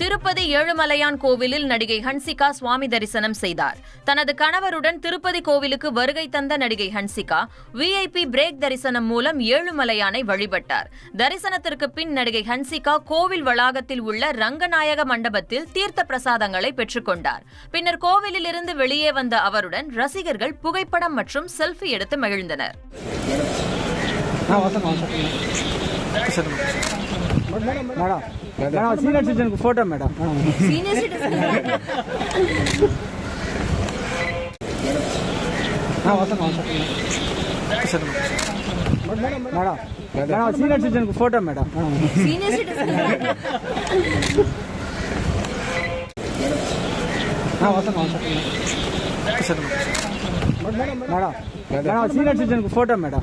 திருப்பதி ஏழுமலையான் கோவிலில் நடிகை ஹன்சிகா சுவாமி தரிசனம் செய்தார். தனது கணவருடன் திருப்பதி கோவிலுக்கு வருகை தந்த நடிகை ஹன்சிகா விஐபி பிரேக் தரிசனம் மூலம் ஏழுமலையானை வழிபட்டார். தரிசனத்திற்கு பின் நடிகை ஹன்சிகா கோவில் வளாகத்தில் உள்ள ரங்கநாயக மண்டபத்தில் தீர்த்த பிரசாதங்களை பெற்றுக்கொண்டார். பின்னர் கோவிலில் இருந்து வெளியே வந்த அவருடன் ரசிகர்கள் புகைப்படம் மற்றும் செல்ஃபி எடுத்து மகிழ்ந்தனர். Madam madam senior citizen photo madam madam madam senior citizen photo madam madam madam senior citizen photo madam